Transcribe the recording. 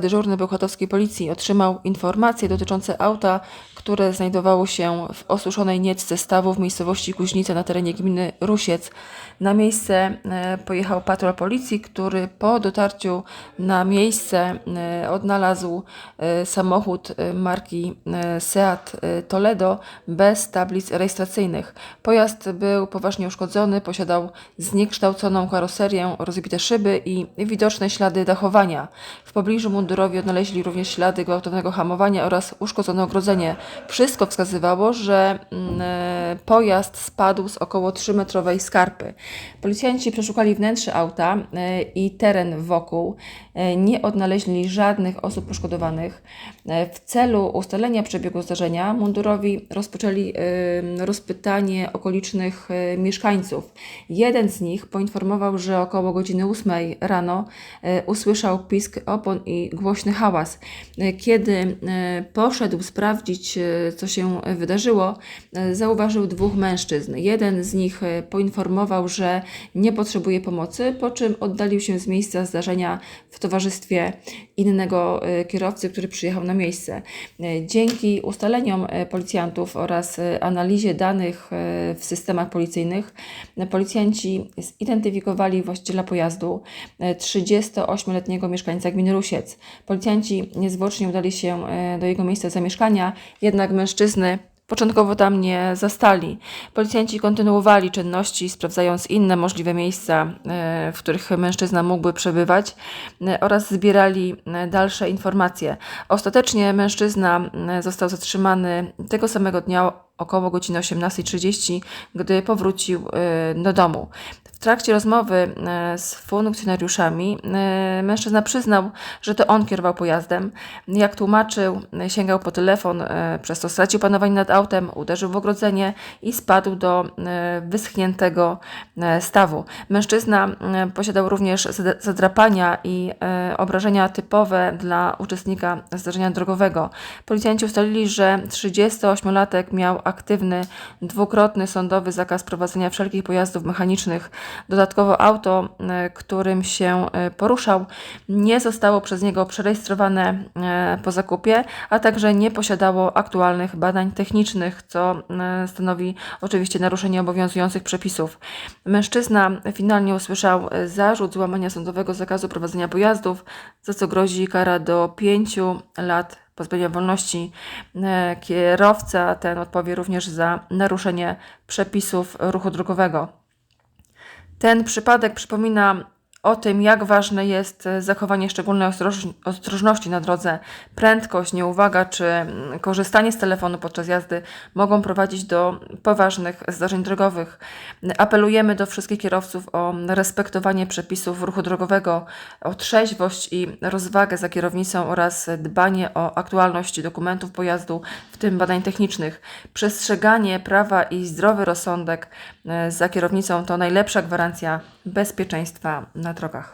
Dyżurny Bełchatowskiej Policji otrzymał informacje dotyczące auta, które znajdowało się w osuszonej niecce stawu w miejscowości Kuźnice na terenie gminy Rusiec. Na miejsce e, pojechał patrol policji, który po dotarciu na miejsce e, odnalazł e, samochód marki Seat Toledo bez tablic rejestracyjnych. Pojazd był poważnie uszkodzony, posiadał zniekształconą karoserię, rozbite szyby i widoczne ślady dachowania. W pobliżu mundurowi odnaleźli również ślady gwałtownego hamowania oraz uszkodzone ogrodzenie. Wszystko wskazywało, że mm, e, pojazd spadł z około 3-metrowej skarpy. Policjanci przeszukali wnętrze auta e, i teren wokół. E, Nie odnaleźli żadnych osób poszkodowanych. W celu ustalenia przebiegu zdarzenia mundurowi rozpoczęli rozpytanie okolicznych mieszkańców. Jeden z nich poinformował, że około godziny 8 rano usłyszał pisk opon i głośny hałas. Kiedy poszedł sprawdzić, co się wydarzyło, e, zauważył dwóch mężczyzn. Jeden z nich e, poinformował, że nie potrzebuje pomocy, po czym oddalił się z miejsca zdarzenia w towarzystwie innego e, kierowcy, który przyjechał na miejsce. E, Dzięki ustaleniom e, policjantów oraz e, analizie danych e, w systemach policyjnych, e, policjanci zidentyfikowali właściciela pojazdu, e, 38-letniego mieszkańca gminy Rusiec. Policjanci niezwłocznie udali się e, do jego miejsca zamieszkania, jednak mężczyzny Początkowo tam nie zastali. Policjanci kontynuowali czynności, sprawdzając inne możliwe miejsca, e, w których mężczyzna mógłby przebywać e, oraz zbierali e, dalsze informacje. Ostatecznie mężczyzna został zatrzymany tego samego dnia około godziny 18.30, gdy powrócił e, do domu. W trakcie rozmowy e, z funkcjonariuszami e, mężczyzna przyznał, że to on kierował pojazdem. Jak tłumaczył, sięgał po telefon, przez to stracił panowanie nad autem, uderzył w ogrodzenie i spadł do wyschniętego stawu. Mężczyzna posiadał również zad- zadrapania i obrażenia typowe dla uczestnika zdarzenia drogowego. Policjanci ustalili, że 38-latek miał aktywny dwukrotny sądowy zakaz prowadzenia wszelkich pojazdów mechanicznych. Dodatkowo auto, e, którym się e, poruszał, nie zostało przez niego przerejestrowane e, po zakupie, a także nie posiadało aktualnych badań technicznych, co stanowi oczywiście naruszenie obowiązujących przepisów. Mężczyzna finalnie usłyszał zarzut złamania sądowego zakazu prowadzenia pojazdów, za co grozi kara do 5 lat pozbawienia wolności. E, Kierowca ten odpowie również za naruszenie przepisów ruchu drogowego. Ten przypadek przypomina o tym, jak ważne jest e, zachowanie szczególnej ostroż- ostrożności na drodze. Prędkość, nieuwaga czy mm, korzystanie z telefonu podczas jazdy mogą prowadzić do poważnych zdarzeń drogowych. Apelujemy do wszystkich kierowców o respektowanie przepisów ruchu drogowego, o trzeźwość i rozwagę za kierownicą oraz dbanie o aktualność dokumentów pojazdu, w tym badań technicznych. Przestrzeganie prawa i zdrowy rozsądek e, za kierownicą to najlepsza gwarancja bezpieczeństwa na drogach.